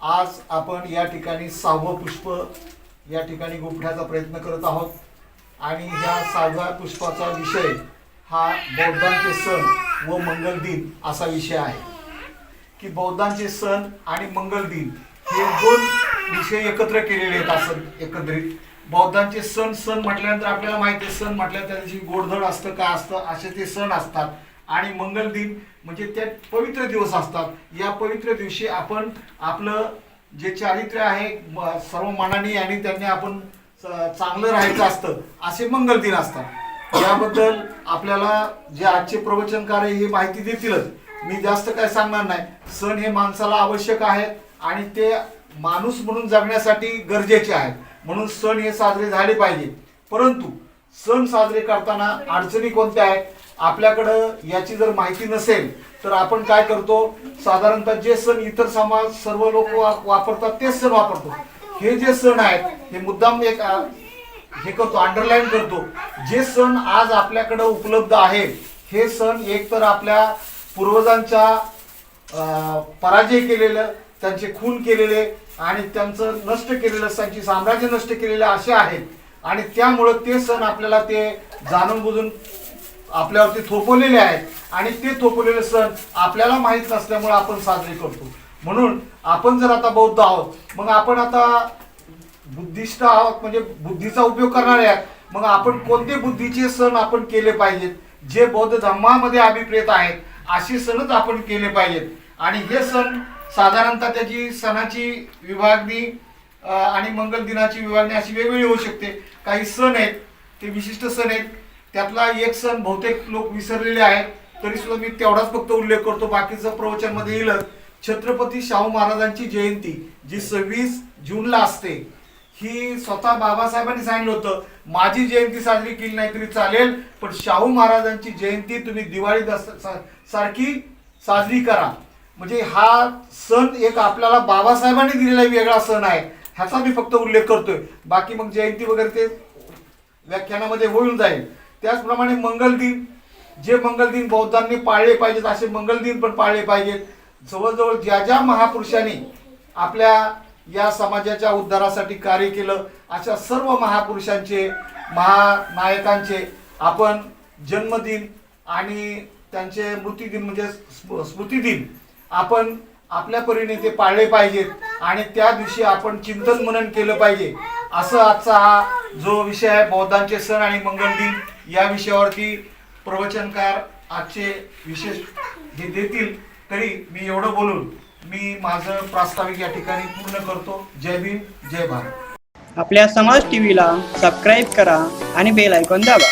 आज आपण या ठिकाणी सहावं पुष्प या ठिकाणी गुंफण्याचा प्रयत्न करत आहोत. आणि ह्या सहाव्या पुष्पाचा विषय हा बौद्धांचे सण व मंगल दिन असा विषय आहे. की बौद्धांचे सण आणि मंगल दिन हे दोन विषय एकत्र केलेले आहेत असं एकत्रित बौद्धांचे सण सण म्हटल्यानंतर आपल्याला माहिती आहे सण म्हटल्यानंतर त्या दिवशी गोडधड असतं काय असतं असे ते सण असतात. आणि मंगल दिन म्हणजे ते पवित्र दिवस असतात. या पवित्र दिवशी आपण आपलं जे चारित्र्य आहे सर्व मनाने आणि त्यांनी आपण चांगलं राहायचं असतं असे मंगल दिन असतात. याबद्दल आपल्याला जे आजचे प्रवचनकार आहे हे माहिती देतीलच. मी जास्त काय सांगणार नाही. सण हे माणसाला आवश्यक आहेत आणि ते माणूस म्हणून जगण्यासाठी गरजेचे आहेत. म्हणून सण हे साजरे झाले पाहिजे. परंतु सण साजरे करताना अडचणी कोणत्या आहेत? आपल्याकडं याची जर माहिती नसेल तर आपण काय करतो? साधारणतः जे सण इतर समाज सर्व लोक वापरतात तेच सण वापरतो. हे जे सण आहेत हे मुद्दाम एक हे करतो अंडरलाईन करतो. जे सण आज आपल्याकडं उपलब्ध आहेत हे सण एकतर आपल्या पूर्वजांच्या पराजय केलेलं त्यांचे खून केलेले आणि त्यांचं नष्ट केलेलं त्यांची साम्राज्य नष्ट केलेलं असे आहेत. आणि त्यामुळं ते सण आपल्याला ते जाणून बुजून आपल्यावरती थोपवलेले आहेत. आणि ते थोपवलेले सण आपल्याला माहीत नसल्यामुळे आपण साजरे करतो. म्हणून आपण जर आता बौद्ध आहोत मग आपण आता बुद्धिस्ट आहोत म्हणजे बुद्धीचा उपयोग करणारे आहेत मग आपण कोणते बुद्धीचे सण आपण केले पाहिजेत? जे बौद्ध धर्मामध्ये अभिप्रेत आहेत असे सणच आपण केले पाहिजेत. आणि हे सण साधारणतः त्याची सणाची विभागणी आणि मंगल दिनाची विभागणी अशी वेगवेगळी होऊ शकते. काही सण आहेत ते विशिष्ट सण आहेत. त्यातला एक सण बहुतेक लोक विसरलेले आहेत. तरी सुद्धा मी तेवढाच फक्त उल्लेख करतो. बाकीचं प्रवचनमध्ये येईलच. छत्रपती शाहू महाराजांची जयंती जी सव्वीस जूनला असते ही स्वतः बाबासाहेबांनी सांगितलं होतं. माझी जयंती साजरी केली नाही तरी चालेल पण शाहू महाराजांची जयंती तुम्ही दिवाळी दस सारखी साजरी करा. म्हणजे हा सण एक आपल्याला बाबासाहेबांनी दिलेला वेगळा सण आहे. ह्याचा मी फक्त उल्लेख करतोय. बाकी मग जयंती वगैरे ते व्याख्यानामध्ये होऊन जाईल. त्याचप्रमाणे मंगल दिन जे मंगल दिन बौद्धांनी पाळले पाहिजेत असे मंगल दिन पण पाळले पाहिजेत. जवळजवळ ज्या ज्या महापुरुषांनी आपल्या या समाजाच्या उद्धारासाठी कार्य केलं अशा सर्व महापुरुषांचे महानायकांचे आपण जन्मदिन आणि त्यांचे मृत्यूदिन म्हणजे स्म- स्मृतिदिन आपण आपल्या परीने ते पाळले पाहिजेत आणि त्या दिवशी आपण चिंतन मनन केलं पाहिजे. असं आजचा हा जो विषय आहे बौद्धांचे सण आणि मंगल दिन या विषयावरती प्रवचनकार आजचे विशेष हे देतील तरी मी एवढं बोलून मी माझं प्रास्ताविक या ठिकाणी पूर्ण करतो. जय भीम जय भारत. आपल्या समाज टीव्हीला सबस्क्राईब करा आणि बेल ऐकून दाबा.